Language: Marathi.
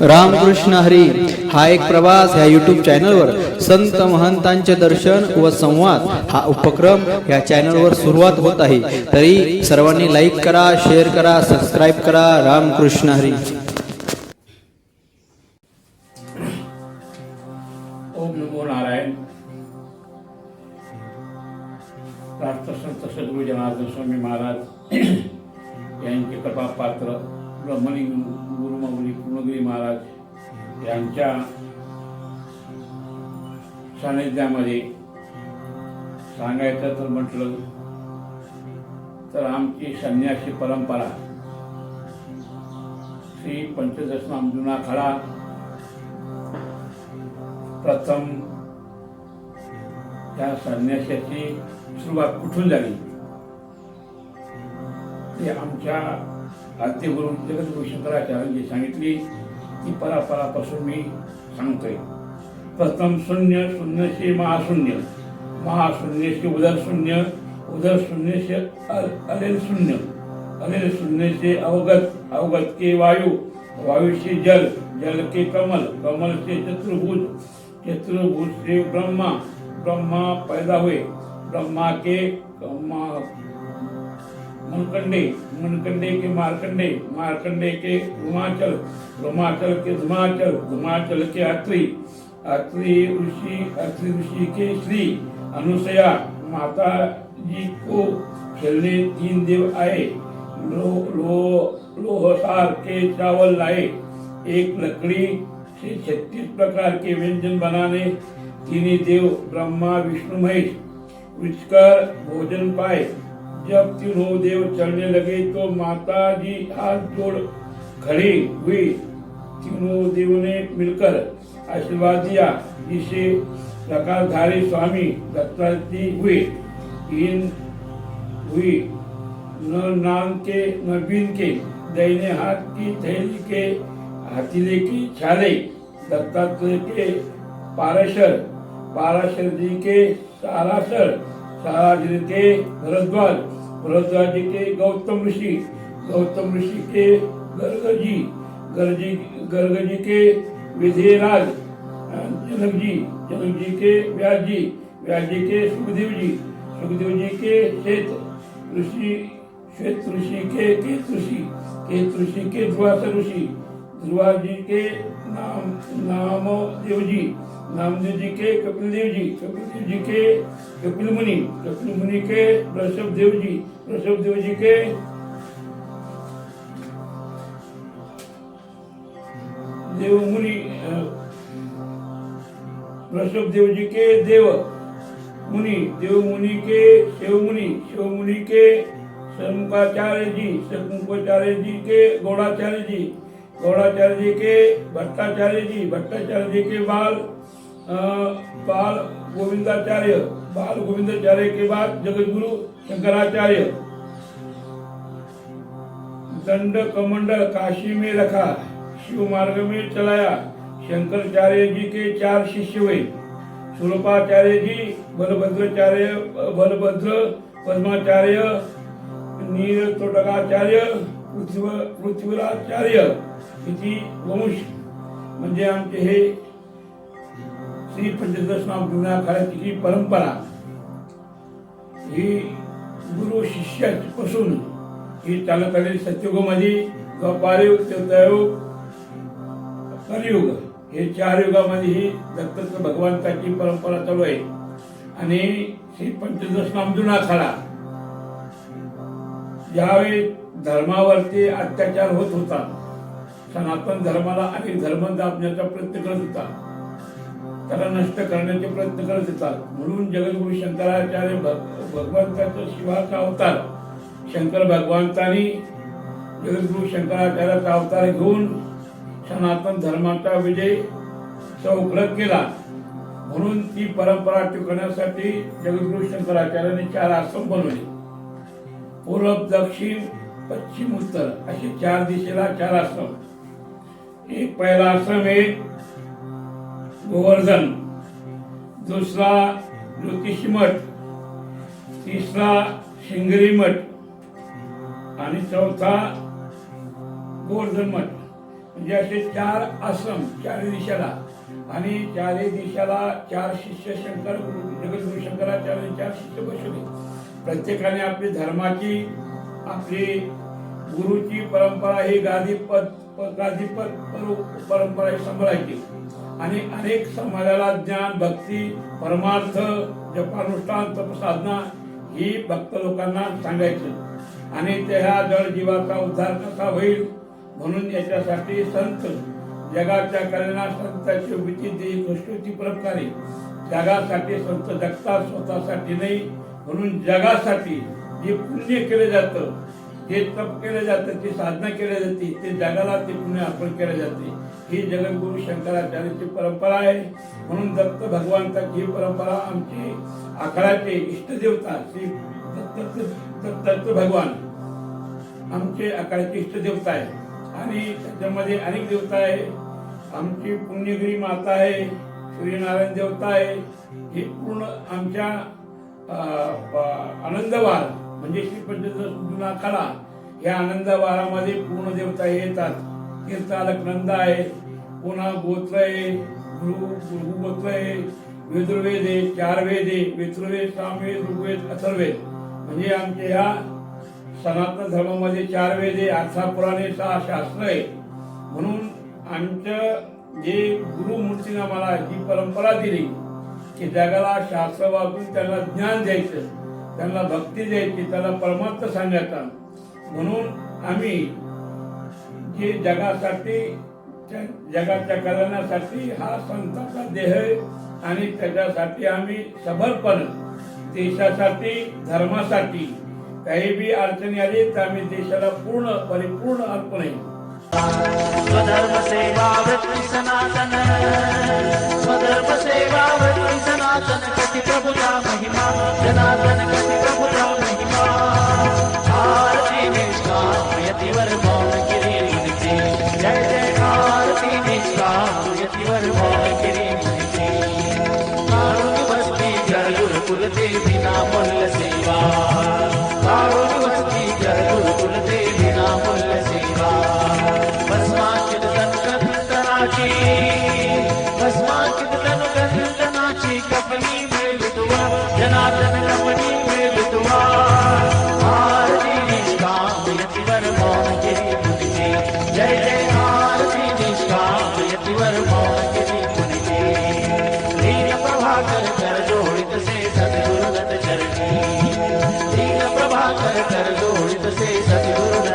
रामकृष्ण हरी हा एक प्रवास ह्या युट्यूब चॅनलवर संत महंतांचे दर्शन व संवाद हा उपक्रम या चॅनलवर सुरुवात होत आहे. तरी सर्वांनी लाईक करा शेअर करा सबस्क्राईब करा. रामकृष्ण हरी. ओम नमो नारायण. राष्ट्रसंत सद्गुरू जनार्दन स्वामी महाराज यांचे कृपा पात्र ब्रह्मलिंग गुरुमाऊली पूर्णगिरी महाराज यांच्या सानिध्यामध्ये सांगायचं तर म्हटलं तर आमची संन्यासी परंपरा श्री पंचदशनाम जुना खडा प्रथम त्या संन्यासाची सुरुवात कुठून झाली? ते आमच्या आरतीवरून जगद्गुरु शंकराचार्यांनी सांगितली ती परापरापासून मी सांगतोय. प्रथम शून्य शून्यशे महाशून्य महाशून्य उदर शून्य उदर शून्य से अनिल शून्य अनिल शून्यशे अवगत अवगत के वायू वायु से जल जल के कमल कमल से चतुर्भुज चतुर्भुज से ब्रह्मा ब्रह्मा पैदा हुए ब्रह्मा के ब्रह्मा मनकंडे मनकंडे के मारकंडे मारकंडे के रोमाचल रोमाचल के धुमाचल धुमाचल के अत्रि अत्रि ऋषि अत्रि ऋषि के श्री अनुसया, माता जी को खेलने तीन देव आए, लो लो, लोहसार के चावल लाए, एक लकड़ी से छत्तीस प्रकार के व्यंजन बनाने, तीन देव ब्रह्मा, विष्णु, महेश भोजन पाए। जब तीनों देव चलने लगे तो माता जी हाथ जोड़ खड़ी हुई। तीनों देवों ने मिलकर आशीर्वाद दिया। जिसे प्रकाशधारी स्वामी दत्तात्रेय जी हुए। इन हुई न नाम के न बीन के दाहिने हाथ की थैली के हाथीले की छाले, दत्तात्रेय के पाराशर पाराशर जी के साराशर ताज जी के भरद्वाज भरद्वाज जी के गौतम ऋषि गौतम ऋषि के गर्ग जी गर्जी गर्ग जी के विधेयराज जनक जी जनक जी के व्यास जी व्यास जी के सुखदेव जी सुखदेव जी के श्वेत ऋषि श्वेत ऋषि के केत ऋषि केत ऋषि के ध्रुवास ऋषि ध्रुवा जी के नाम नाम देव जी नामदेव जी के कपिल देव जी कपिल देव जी के कपिल मुनि कपिल मुनि के वृषभ देव जी वृषभ देव जी के देव मुनि अ, वृषभ देव। जी के देव मुनि देव मुनि के शिव मुनि शिव मुनि के शंकाचार्य जी शंकाचार्य जी के गौड़ाचार्य जी द्रोणाचार्य जी के भट्टाचार्य जी भट्टाचार्य जी के बाल बाल गोविंदाचार्य बाल गोविंदाचार्य के बाद जगत गुरु शंकराचार्य। दंड कमंडल काशी में रखा शिव मार्ग में चलाया शंकराचार्य जी के चार शिष्य हुए। स्वरूपाचार्य जी बलभद्राचार्य बलभद्र पद्माचार्य नीर तोटकाचार्य पृथ्वी पृथ्वीराचार्य किती वंश? म्हणजे आमचे हे श्री पंचदश तिची परंपरा ही गुरु शिष्यापासून ही चालत आलेली सत्ययुगामध्ये द्वापारयुग त्रेतायुग कलियुग हे चार युगामध्ये ही दत्त भगवंताची परंपरा चालू आहे. आणि श्री पंचदश नाम ज्यावेळी धर्मावरती अत्याचार होत होता सनातन धर्माला अनेक धर्म दाबण्याचा प्रयत्न करत होता. त्याला नष्ट करण्याचे प्रयत्न करत होता. म्हणून जगद्गुरु शंकराचार्य भग- भगवंताचा शिवाचा अवतार शंकर भगवंतानी जगद्गुरु शंकराचार्याचा अवतार घेऊन सनातन धर्माचा विजय चौकलत केला. म्हणून ती परंपरा टिकवण्यासाठी जगद्गुरु शंकराचार्यांनी चार आश्रम बनवले. पूर्व दक्षिण पश्चिम उत्तर असे चार दिशेला चार आश्रम. एक पहिला आश्रम आहे गोवर्धन. दुसरा ज्योतिषी मठ. तिसरा शिंगरी मठ. आणि चौथा गोवर्धन मठ. म्हणजे असे चार आश्रम चारही दिशेला. आणि चारही दिशेला चार शिष्य शंकर जगद्गुरु शंकराचार्य चार शिष्य बसवले. प्रत्येकाने आपली धर्माची आपली गुरुची परंपरा ही गादी पद गादीपत पर- परंपरा सांभाळायची. आणि अनेक समाजाला ज्ञान भक्ती परमार्थ जपानुष्ठान तपसाधना ही भक्त लोकांना सांगायचं. आणि त्या जड जीवाचा उद्धार कसा होईल? म्हणून याच्यासाठी संत जगाच्या कल्याणा संतांची विचित्री गोष्टी प्रकारे जगासाठी संत जगतात स्वतःसाठी नाही म्हणून जगासाठी जे पुण्य केलं जातं हे तप केलं जातं ती साधना केली जाते ते जगाला ते पुणे अर्पण केले जाते. ही जगद्गुरु शंकराचार्याची परंपरा आहे. म्हणून दत्त भगवंताची ही परंपरा आमची आखाड्याचे इष्टदेवता श्री दत्त दत्त भगवान आमचे आकाराचे इष्टदेवता आहे. आणि त्याच्यामध्ये अनेक देवता आहे. आमची पुण्यगिरी माता आहे सूर्यनारायण देवता आहे. हे पूर्ण आमच्या आनंदवार म्हणजे श्री पंचदश जुना या या आनंदवारामध्ये पूर्ण देवता येतात. तीर्थालक नंद आहे. पुन्हा गोत्र आहे. गुरु गुरु गोत्र आहे. वेदुर्वेद आहे चार वेद आहे वेतुर्वेद सामवेद ऋग्वेद अथर्वेद. म्हणजे आमच्या ह्या सनातन धर्मामध्ये चार वेद आहे अठरा पुराणे सहा शास्त्र आहे. म्हणून आमचं जे गुरुमूर्तीनं मला जी परंपरा दिली की जगाला शास्त्र वाचून त्याला ज्ञान द्यायचं. त्यांना भक्ती द्यायची त्याला परमार्थ सांगायचा. म्हणून आम्ही जे जगासाठी जगाच्या कल्याणासाठी हा संतांचा देह आणि त्याच्यासाठी आम्ही सबरपण देशासाठी धर्मासाठी. काही बी अडचणी आली तर आम्ही देशाला पूर्ण परिपूर्ण अर्पण आहे स्वधर्म सेवा वृत्ती सनातन स्वधर्म सेवा वृत्ती सनातन कति प्रभुता महिमा जनार्दन कति प्रभुता जोडित से